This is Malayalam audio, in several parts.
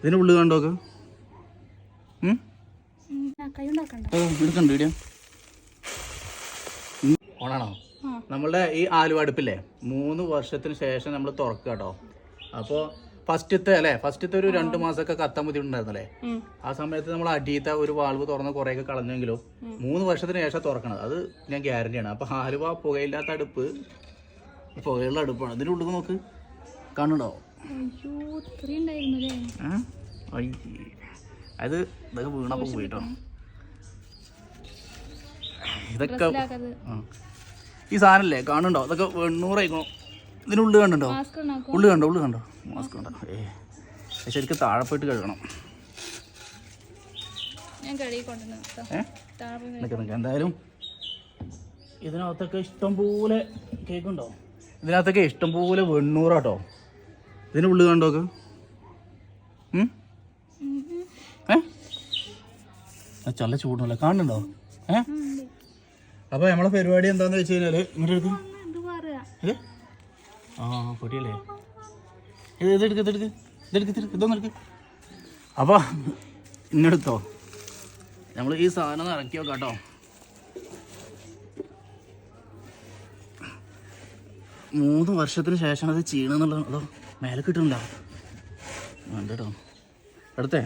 ഇതിന് ഉള്ളു കണ്ടോ എടുക്കണ്ട വീഡിയോ? ഓണാണോ? നമ്മളുടെ ഈ ആലുവടുപ്പില്ലേ മൂന്ന് വർഷത്തിന് ശേഷം നമ്മൾ തുറക്കുക കേട്ടോ. അപ്പോൾ ഫസ്റ്റത്തെ അല്ലേ? ഫസ്റ്റത്തെ ഒരു രണ്ട് മാസമൊക്കെ കത്താൻ ബുദ്ധിമുട്ടുണ്ടായിരുന്നല്ലേ? ആ സമയത്ത് നമ്മൾ അടിയത്തെ ഒരു വാൾവ് തുറന്ന് കുറേയൊക്കെ കളഞ്ഞെങ്കിലും മൂന്ന് വർഷത്തിന് ശേഷം തുറക്കണത് അത് ഞാൻ ഗ്യാരണ്ടിയാണ് അപ്പോൾ ആലുവ പുകയില്ലാത്ത അടുപ്പ് പുകയുള്ള അടുപ്പാണ്. ഇതിന്റെ ഉള്ളിൽ നോക്ക്. കാണുന്നുണ്ടോ അത് ഇതൊക്കെ വീണപ്പോ പോയിട്ടോ. ഇതൊക്കെ ഈ സാധനല്ലേ കാണുന്നുണ്ടോ? ഇതൊക്കെ എണ്ണൂറായിക്കോ ഇതിന് കണ്ടുണ്ടോ? മാസ്ക് ഉണ്ടാക്കും? ഉള്ളു കണ്ടോ? ഉള്ളു കണ്ടോ? മാസ്ക് കണ്ടോ ഏ. ശരിക്കും താഴെ പോയിട്ട് കഴുകണം എന്തായാലും ഇതിനകത്തൊക്കെ ഇഷ്ടം പോലെ കേക്കുണ്ടോ? ഇതിനകത്തൊക്കെ ഇഷ്ടം പോലെ വെണ്ണൂറാട്ടോ ഇതിനുള്ളിൽ കണ്ടോക്ക് കണ്ടോ ഏ? ചല്ല ചൂടല്ല കാണുന്നുണ്ടോ? ഏ? അപ്പോൾ നമ്മളെ പരിപാടി എന്താന്ന് വെച്ച് കഴിഞ്ഞാൽ ഇങ്ങോട്ട് ആ പൊടിയല്ലേ? ഇത് ഇതെടുക്ക് ഇതെടുക്ക് ഇതെടുക്ക് ഇതെടുക്ക് ഇതൊന്നും എടുക്ക്. അപ്പോൾ ഇന്നെടുത്തോ നമ്മൾ ഈ സാധനം ഇറക്കി കേട്ടോ. മൂന്ന് വർഷത്തിന് ശേഷം അത് ചെയ്യണമെന്നുള്ളത് അതോ മേലെ കിട്ടുന്നുണ്ടോ? വേണ്ടോ എടുത്തേ?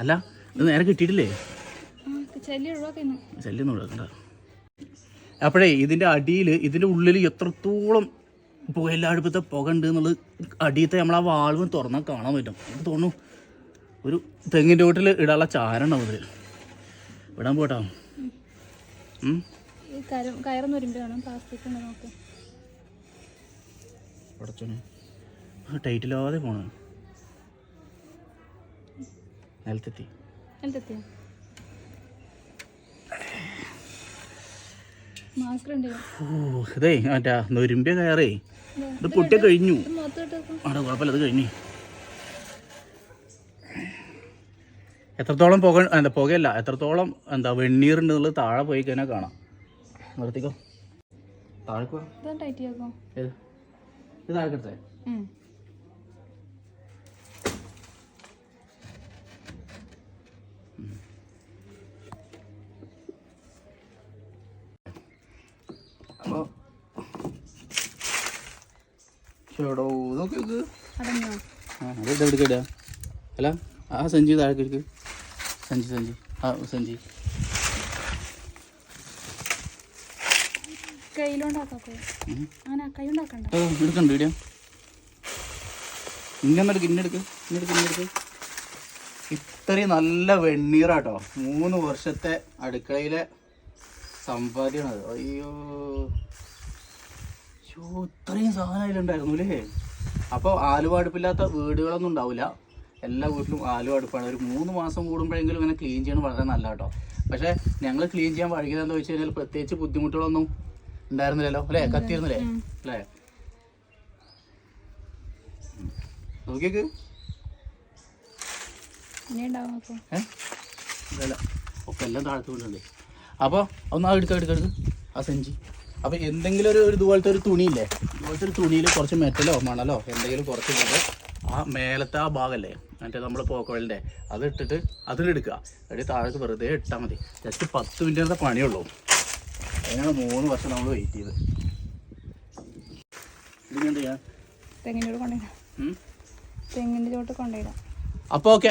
അല്ല ഇത് നേരെ കിട്ടിയിട്ടില്ലേ? ശല്യം ഒഴിവാക്കണ്ട. അപ്പോഴേ ഇതിന്റെ അടിയിൽ ഇതിന്റെ ഉള്ളിൽ എത്രത്തോളം പുകയില്ലാടുപ്പത്തെ പുക ഉണ്ട് എന്നുള്ളത് അടിയത്തെ നമ്മൾ ആ വാൾവ് തുറന്നാൽ കാണാൻ പറ്റും. എനിക്ക് തോന്നുന്നു ഒരു തെങ്ങിന്റെ വീട്ടിൽ ഇടാനുള്ള ചാരം ഉണ്ടാവും ഇതിൽ വിടാൻ പോട്ടാ. കയറുന്ന വരുമ്പോൾ വേണം പ്ലാസ്റ്റിക് ഉണ്ടോ നോക്ക്. പടച്ചോനെ. ആ ടൈറ്റില്ലാതെ പോണ നിലത്തെത്തി. ഇതേ മറ്റാ നൊരുമ്പിയ കയറേ. ഇത് പൊട്ടിയ കഴിഞ്ഞു. അവിടെ കുഴപ്പമില്ല അത് കഴിഞ്ഞു. എത്രത്തോളം പുക എന്താ പുകയല്ല എത്രത്തോളം എന്താ വെണ്ണീറുണ്ട് എന്നുള്ളത് താഴെ പോയി കഴിഞ്ഞാൽ കാണാം. നിർത്തിക്കോ. താഴെ പോ. ഇതാണ് ടൈറ്റ് ഏത്? ഇത് താഴെ എടുത്തേ അപ്പോൾ ചേടോ നോക്കി നോക്ക് അടഞ്ഞോ ആ അത് ഇത് എടുക്ക ഇടുക അല്ല ആ സഞ്ജി താഴെ സഞ്ജി സഞ്ജി ആ സഞ്ചി. എടുക്കണ്ട വീഡിയോ. ഇങ്ങനെ എടുക്ക് ഇന്നെടുക്ക് ഇന്നെടുക്ക് ഇന്നെടുക്ക് ഇത്രയും നല്ല വെണ്ണീറാട്ടോ. മൂന്ന് വർഷത്തെ അടുക്കളയിലെ സമ്പാദ്യമാണത് അയ്യോ. അയ്യോ ഇത്രയും സാധനം അതിലുണ്ടായിരുന്നു അല്ലേ? അപ്പോൾ ആലുവാടുപ്പില്ലാത്ത വീടുകളൊന്നും ഉണ്ടാവില്ല. എല്ലാ വീട്ടിലും ആലുവാടുപ്പാണ് ഒരു മൂന്ന് മാസം കൂടുമ്പോഴെങ്കിലും ഇങ്ങനെ ക്ലീൻ ചെയ്യണം വളരെ നല്ല കേട്ടോ പക്ഷേ ഞങ്ങൾ ക്ലീൻ ചെയ്യാൻ വഴുകിയത് എന്താ വെച്ച് കഴിഞ്ഞാൽ പ്രത്യേകിച്ച് ബുദ്ധിമുട്ടുകളൊന്നും ഉണ്ടായിരുന്നില്ലല്ലോ അല്ലേ? കത്തിയിരുന്നില്ലേ? അല്ലേ? നോക്കിയേക്ക്. ഇനി ഉണ്ടാവും നോക്കോ ഏ? ഇതല്ല. ഒക്കെ എല്ലാം താഴത്ത് അപ്പോൾ ഒന്ന് ആ എടുക്ക എടുക്ക എടുക്ക. ആ സെഞ്ചി. അപ്പോൾ എന്തെങ്കിലും ഒരു ഇതുപോലത്തെ ഒരു തുണിയില്ലേ? ഇതുപോലത്തെ ഒരു തുണിയിൽ കുറച്ച് മെറ്റലോ മണലോ എന്തെങ്കിലും കുറച്ച് കൊണ്ട് ആ മേലത്തെ ആ ഭാഗമല്ലേ മറ്റേ നമ്മൾ പോക്കോളിന്റെ. അത് ഇട്ടിട്ട് അതിലെടുക്കുക എന്നിട്ട് താഴേക്ക് വെറുതെ ഇട്ടാൽ മതി. ജസ്റ്റ് പത്ത് മിനിറ്റ് പണിയുള്ളൂ അതിനാണ് മൂന്ന് വർഷം നമ്മൾ വെയിറ്റ് ചെയ്ത് ഇതിനെന്ത് ചെയ്യാം? തെങ്ങിന്റെ ചോട്ട് കൊണ്ടുപോയിടാം ഉം? തെങ്ങിന്റെ ചോട്ട് കൊണ്ടുപോയിടാം അപ്പോൾ ഓക്കെ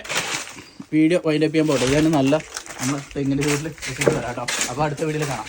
വീഡിയോ വൈൻഡപ്പ് ചെയ്യാൻ പോട്ടെ. ഇതാണ് നല്ല നമ്മൾ തെങ്ങിന്റെ ചോട്ടിൽ വരാം കേട്ടോ. അപ്പോൾ അടുത്ത വീഡിയോയിൽ കാണാം.